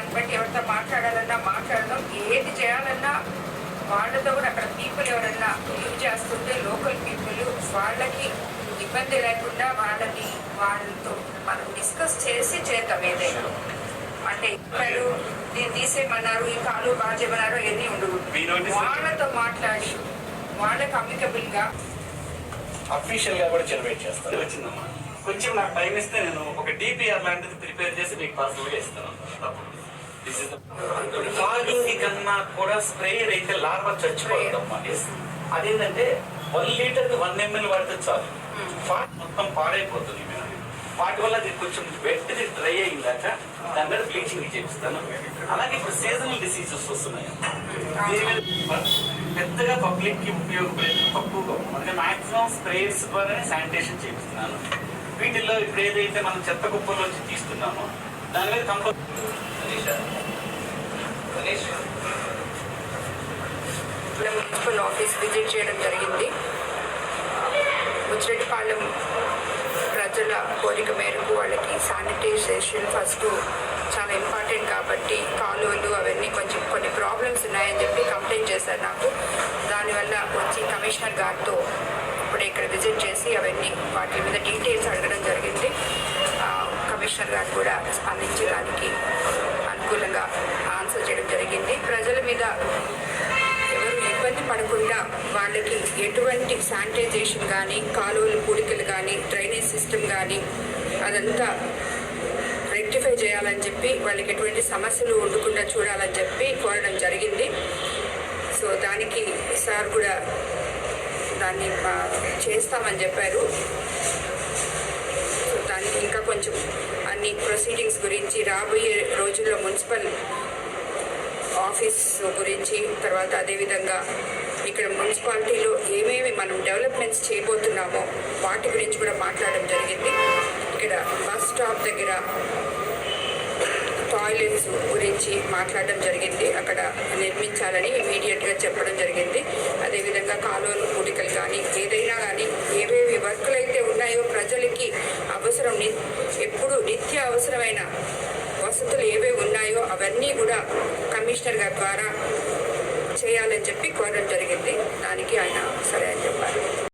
దాన్ని బట్టి ఎవరితో మాట్లాడాలన్నా మాట్లాడడం ఏది చేయాలన్నా వాళ్ళతో కూడా అక్కడ పీపుల్ ఎవరన్నా లీవ్ చేస్తుంటే లోకల్ పీపుల్ వాళ్ళకి ఇబ్బంది లేకుండా వాళ్ళని వాళ్ళతో మనం డిస్కస్ చేసి చేద్దాం ఏదైనా. అంటే ఇక్కడ దీన్ని తీసేయమన్నారు ఈ కాలు బాగా చేయమన్నారు ఎన్ని ఉండవు వాళ్ళతో మాట్లాడి వాళ్ళకి అప్లికబుల్గా అఫీషియల్గా కూడా జనరేట్ చేస్తారు అది వచ్చిందమ్మా. కొంచెం నాకు టైం ఇస్తే నేను ఒక డిపిఆర్ లాంటిది ప్రిపేర్ చేసి మీకు పర్సనల్గా ఇస్తాను. తప్పకుండా. ఫాగింగ్ కన్నా కూడా స్ప్రేయర్ అయితే లార్వా చచ్చిపోతుందమ్మా. అదేంటంటే వన్ లీటర్ వన్ ఎంఎల్ వాడితే చాలు. ఫాట్ మొత్తం పాడైపోతుంది మీరు. వాటి వల్ల అది కొంచెం వెట్ది డ్రై అయిందాక దాని మీద బ్లీచింగ్ చేపిస్తాను. అలాగే ఇప్పుడు సీజనల్ డిసీజెస్ వస్తున్నాయి. పెద్దగా పబ్లిక్కి ఉపయోగపడేది తక్కువగా అంటే మాక్సిమం స్ప్రేస్ ద్వారానే శానిటేషన్ చేపిస్తున్నాను. వీటిల్లో ఇప్పుడు ఏదైతే మనం చెత్త కుప్పలోంచి తీస్తున్నామో దాని మీద కంపల్ మున్సిపల్ ఆఫీస్ విజిట్ చేయడం జరిగింది. ముచ్చరెడ్డిపాలెం ప్రజల కోరిక మేరకు వాళ్ళకి శానిటైజేషన్ ఫస్ట్ చాలా ఇంపార్టెంట్ కాబట్టి కాలువలు అవన్నీ కొంచెం కొన్ని ప్రాబ్లమ్స్ ఉన్నాయని చెప్పి కంప్లైంట్ చేశారు నాకు. దానివల్ల వచ్చి కమిషనర్ గారితో ఇప్పుడు ఇక్కడ విజిట్ చేసి అవన్నీ వాటి మీద డీటెయిల్స్ అడగడం జరిగింది. కమిషనర్ గారు కూడా స్పందించడానికి అనుకూలంగా ఆన్సర్ చేయడం జరిగింది. ప్రజల మీద ఎవరు ఇబ్బంది పడకుండా వాళ్ళకి ఎటువంటి శానిటైజేషన్ కానీ కాలువలు పూడికలు కానీ డ్రైనేజ్ సిస్టమ్ కానీ అదంతా రెక్టిఫై చేయాలని చెప్పి వాళ్ళకి ఎటువంటి సమస్యలు ఉండకుండా చూడాలని చెప్పి కోరడం జరిగింది. సో దానికి సార్ కూడా దాన్ని చేస్తామని చెప్పారు సో దానికి ఇంకా కొంచెం అన్ని ప్రొసీడింగ్స్ గురించి రాబోయే రోజుల్లో మున్సిపల్ ఆఫీస్ గురించి తర్వాత అదేవిధంగా ఇక్కడ మున్సిపాలిటీలో ఏమేమి మనం డెవలప్మెంట్స్ చేయబోతున్నామో వాటి గురించి కూడా మాట్లాడడం జరిగింది. ఇక్కడ బస్ స్టాప్ దగ్గర టాయిలెట్స్ గురించి మాట్లాడడం జరిగింది. అక్కడ నిర్మించాలని ఇమీడియట్గా చెప్పడం జరిగింది. అదేవిధంగా కాలువలు పూడికలు కానీ ఏదైనా కానీ ఏవేవి వర్కులు అయితే ఉన్నాయో ప్రజలకి అవసరం ని- నిత్య అవసరమైన వసతులు ఏవే ఉన్నాయో అవన్నీ కూడా కమిషనర్ గారి ద్వారా చేయాలని చెప్పి కోరడం జరిగింది. దానికి ఆయన సరే అని చెప్పారు.